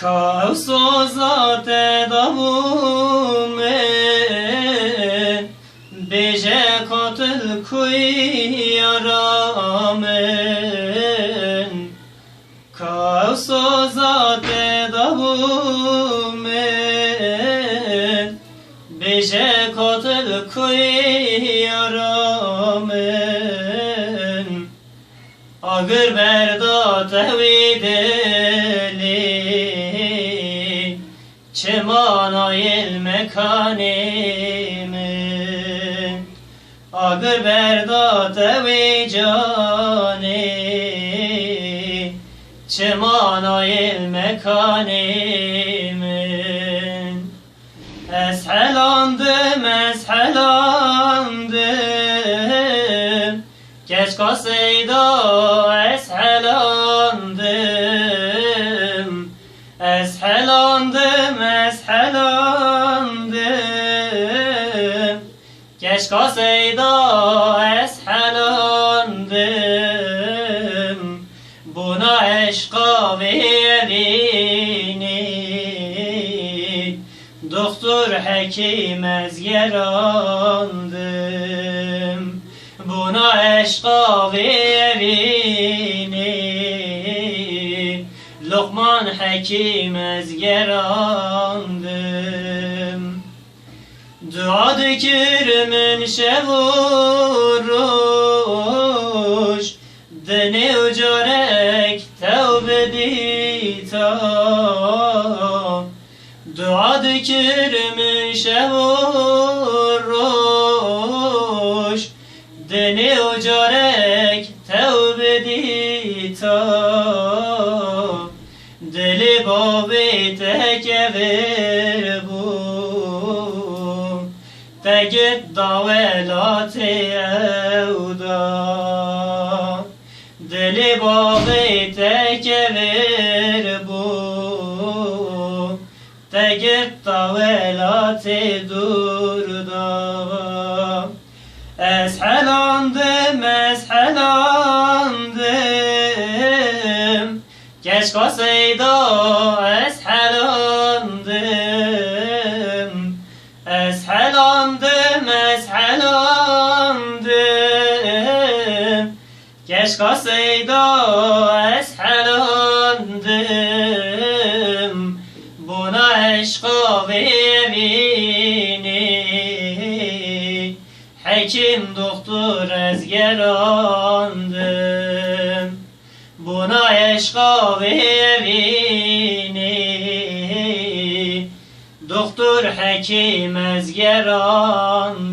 Kaso zate davume Beje katil kuy yaramen. Kaso zate davume Beje katil kuy yaramen. Agır berda tevhideli Çemana il mekanimi. Agır berda tevhicani Çemana il mekanimi. Eshelandım, eshelandım Geç kaseyda eshelandım Geç kaseyda eshelandım Buna eşka verini Doktor hekim ezgerandım. Buna eşka verini Lokman hekim ezgerandım Dua dikirimin şevuruş Dene ucarek tevbe dita Dua dikirimin şevuruş Dene ucarek tevbe dita Deli babi tekevir bu Tegit davelati evda Deli babi tekevir bu. Tegit davelati durda. Eshelandım, eshelandım Geç kaseyda eshelandım Geç kaseyda eshelandım Buna eşka verini Hekim doktor ezgerandım Buna eşka verini Doktor hekim ezgerandım